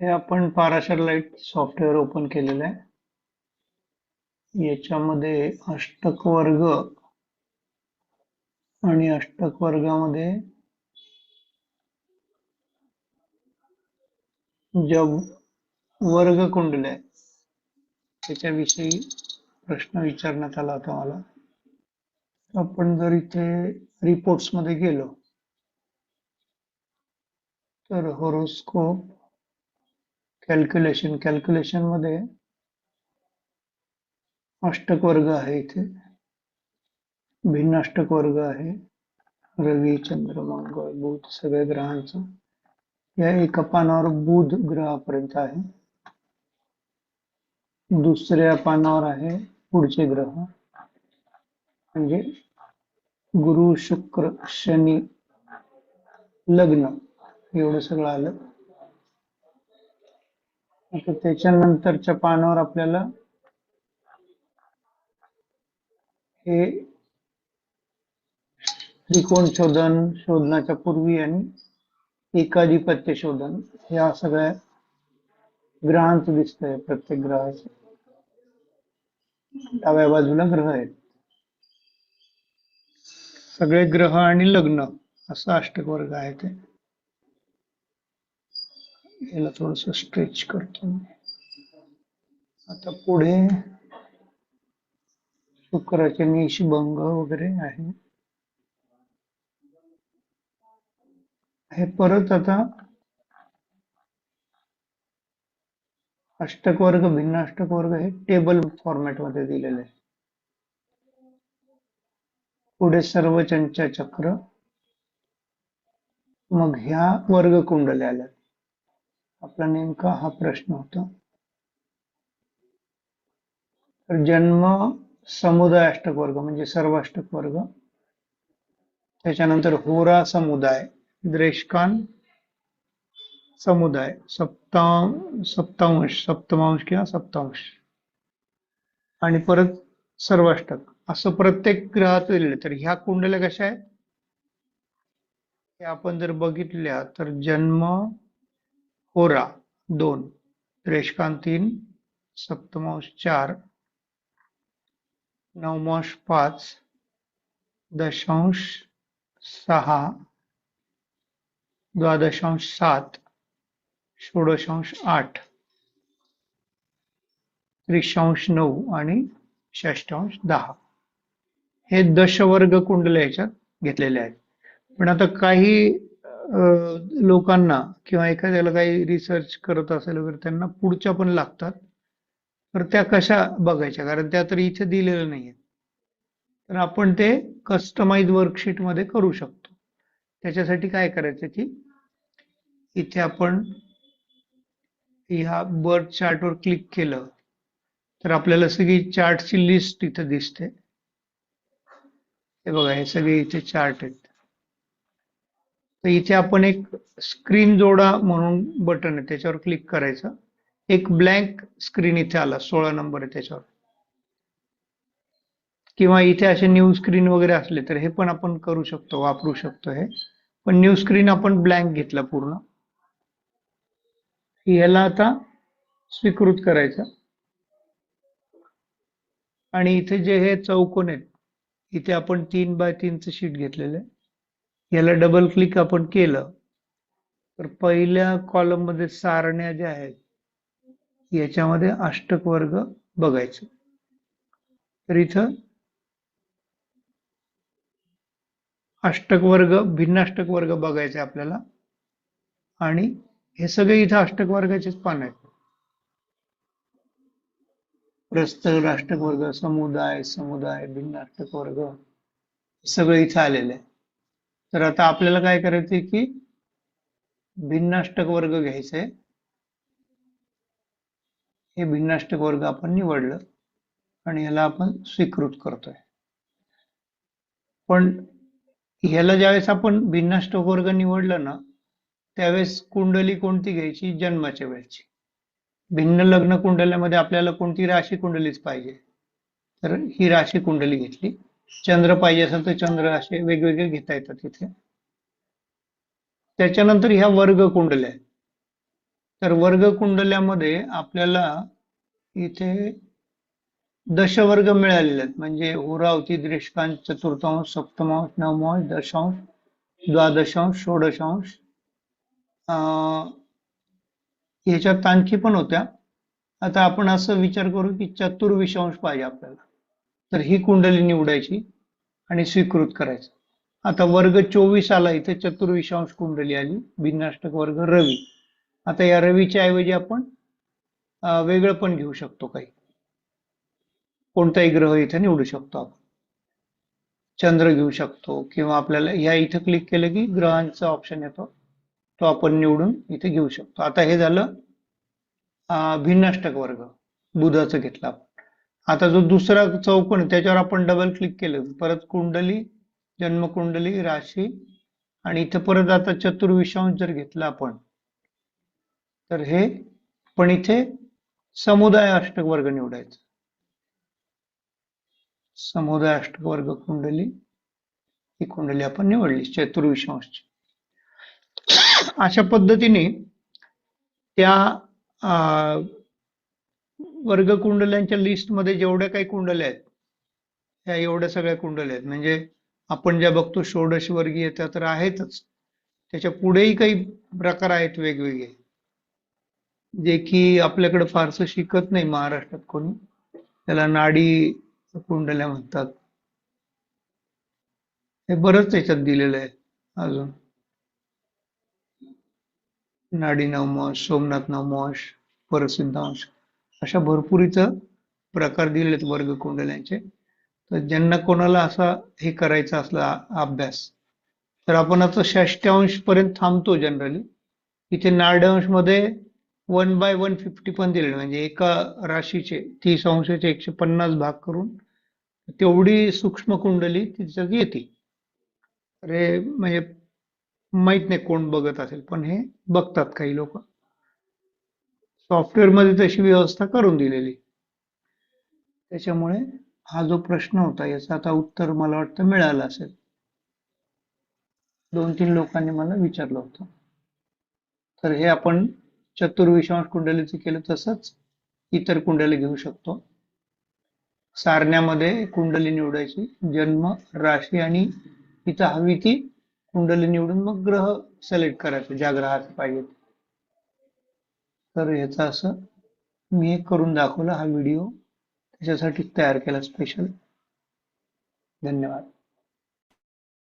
हे आपण Parashar light software open केलेलं आहे. याच्यामध्ये अष्टक वर्ग आणि अष्टक वर्गामध्ये ज्या वर्ग कुंडल्या आहेत त्याच्याविषयी प्रश्न विचारण्यात आला होता मला. आपण जर इथे रिपोर्ट्समध्ये गेलो तर होरोस्कोप कॅल्क्युलेशन कॅल्क्युलेशन मध्ये अष्टक वर्ग आहे इथे. भिन्न अष्टक वर्ग आहे. रवी, चंद्र, मंगळ, बुध सगळ्या ग्रहांचा. या एका पानावर बुध ग्रहापर्यंत आहे. दुसऱ्या पानावर आहे पुढचे ग्रह. गुरु, शुक्र, शनी, लग्न. एवढं सगळं आलं. आता त्याच्यानंतरच्या पानावर आपल्याला हे त्रिकोण शोधन शोधनाच्या पूर्वी आणि एकाधिपत्य शोधन या सगळ्या ग्रहांचं दिसतंय प्रत्येक ग्रहाचं. डाव्या बाजूला ग्रह आहेत. सगळे ग्रह आणि लग्न असा अष्टक वर्ग आहे ते. याला थोडस स्ट्रेच करतो आता पुढे शुक्राचे निशभंग वगैरे आहे. हे परत आता अष्टक वर्ग भिन्न अष्टक वर्ग हे टेबल फॉर्मॅटमध्ये दिलेले आहे. पुढे सर्व चंचा चक्र मग ह्या वर्ग कुंडल्या आल्या आपला नेमका हा प्रश्न होता. तर जन्म समुदाय अष्टक वर्ग म्हणजे सर्व अष्टक वर्ग. त्याच्यानंतर होरा समुदाय द्रेशकान समुदाय सप्तां सप्तांश सप्तमांश किंवा सप्तांश. आणि परत सर्वाष्टक. असं प्रत्येक ग्रहात दिलेलं तर ह्या कुंडल्या कशा आहेत? हे आपण जर बघितल्या तर जन्म होरा दोन. रेषकांत तीन सप्तमांश चार. नवमांश पाच. दशांश सहा. द्वादशांश सात. षोडशांश आठ. त्रिशांश नऊ आणि षष्टांश दहा. हे दशवर्ग कुंडल याच्यात घेतलेले आहेत. पण आता काही लोकांना किंवा एखाद्याला काही रिसर्च करत असेल वगैरे त्यांना पुढच्या पण लागतात. तर त्या कशा बघायच्या? कारण त्या तर इथे दिलेल्या नाहीये तर आपण ते कस्टमाइज वर्कशीटमध्ये करू शकतो. त्याच्यासाठी काय करायचं की इथे आपण ह्या बर्थ चार्टवर क्लिक केलं तर आपल्याला सगळी चार्टची लिस्ट इथे दिसते. हे बघा हे सगळे इथे चार्ट आहेत. तर इथे आपण एक स्क्रीन जोडा म्हणून बटन आहे त्याच्यावर क्लिक करायचं. एक ब्लँक स्क्रीन इथे आला सोळा नंबर आहे त्याच्यावर. किंवा इथे असे न्यू स्क्रीन वगैरे असले तर हे पण आपण करू शकतो वापरू शकतो हे. पण न्यू स्क्रीन आपण ब्लँक घेतला पूर्ण. याला आता स्वीकृत करायचं. आणि इथे जे हे चौकोन आहेत इथे आपण तीन बाय तीनचं शीट घेतलेलं आहे. याला डबल क्लिक आपण केलं. तर पहिल्या कॉलममध्ये सारण्या ज्या आहेत याच्यामध्ये अष्टक वर्ग बघायचे. तर इथं अष्टक वर्ग भिन्न अष्टक वर्ग बघायचे आपल्याला. आणि हे सगळे इथं अष्टक वर्गाचेच पान आहेत. प्रस्त अष्टक वर्ग समुदाय समुदाय भिन्न अष्टक वर्ग हे इथं आलेले आहे. तर आता आपल्याला काय करायचंय की भिन्नाष्टक वर्ग वर्ग घ्यायचंय. हे भिन्नाष्टक वर्ग आपण निवडलं आणि याला आपण स्वीकृत करतोय. पण ह्याला ज्यावेळेस आपण भिन्नाष्टक वर्ग निवडलं ना त्यावेळेस कुंडली कोणती घ्यायची? जन्माच्या वेळेची. भिन्न लग्न कुंडल्यामध्ये आपल्याला कोणती राशी कुंडलीच पाहिजे. तर ही राशी कुंडली घेतली. चंद्र पाहिजे असेल तर चंद्र असे वेगवेगळे घेता येतात इथे. त्याच्यानंतर ह्या वर्ग कुंडल्या आहेत. तर वर्ग कुंडल्यामध्ये आपल्याला इथे दशवर्ग मिळालेले आहेत. म्हणजे होरावती दृष्कांत चतुर्थांश सप्तमांश नवमांश दशांश द्वादशांश षोडशांश अं, ह्याच्यात आणखी पण होत्या. आता आपण असं विचार करू की चतुर्विशांश पाहिजे आपल्याला. तर ही कुंडली निवडायची आणि स्वीकृत करायचं. आता वर्ग चोवीस आला इथे चतुर्विशांश कुंडली आली भिन्नाष्टक वर्ग रवी. आता या रवीच्या ऐवजी आपण वेगळं पण घेऊ शकतो काही. कोणताही ग्रह इथे निवडू शकतो आपण. चंद्र घेऊ शकतो किंवा आपल्याला ह्या इथं क्लिक केलं की ग्रहांचा ऑप्शन येतो. तो आपण निवडून इथे घेऊ शकतो. आता हे झालं भिन्नाष्टक वर्ग. बुधाचं घेतलं आपण. आता जो दुसरा चौकोन आहे, त्याच्यावर आपण डबल क्लिक केलं. परत कुंडली जन्मकुंडली राशी आणि इथं परत आता चतुर्विशांश जर घेतला आपण तर हे पण इथे समुदाय अष्टक वर्ग निवडायचं. समुदाय अष्टक वर्ग कुंडली ही कुंडली आपण निवडली चतुर्विशांशची अशा पद्धतीने त्या अं, वर्ग कुंडल्यांच्या लिस्टमध्ये जेवढ्या काही कुंडल्या आहेत ह्या एवढ्या सगळ्या कुंडल्या आहेत. म्हणजे आपण ज्या बघतो षोडश वर्गीय त्या तर आहेतच. त्याच्या पुढेही काही प्रकार आहेत वेगवेगळे. जे की आपल्याकडे फारसं शिकत नाही महाराष्ट्रात कोणी. त्याला नाडी कुंडल्या म्हणतात. हे बरंच त्याच्यात दिलेलं आहे अजून. नाडी नवमश सोमनाथ नवमश परसिद्धांश. अशा भरपूर इथं प्रकार दिलेत वर्ग कुंडल्यांचे. तर ज्यांना कोणाला असा हे करायचा असला अभ्यास तर आपण आता षष्ट्यांश पर्यंत थांबतो जनरली इथे नाड्यांशमध्ये वन बाय वन फिफ्टी पण दिले म्हणजे एका राशीचे तीस अंशाचे एकशे पन्नास भाग करून तेवढी सूक्ष्म कुंडली तिच्यात येते. अरे म्हणजे माहीत नाही कोण बघत असेल पण हे बघतात काही लोक. सॉफ्टवेअरमध्ये तशी व्यवस्था करून दिलेली. त्याच्यामुळे हा जो प्रश्न होता याचं आता उत्तर मला वाटतं मिळालं असेल. दोन तीन लोकांनी मला विचारलं होतं. तर हे आपण चतुर्विशांश कुंडलीचं केलं तसंच इतर कुंडली घेऊ शकतो. सारण्यामध्ये कुंडली निवडायची जन्म राशी आणि इथं हवी ती कुंडली निवडून मग ग्रह सिलेक्ट करायचे ज्या ग्रहाचे पाहिजे तर याचा असं मी एक करून दाखवला हा व्हिडिओ. त्याच्यासाठी तयार केला स्पेशल. धन्यवाद.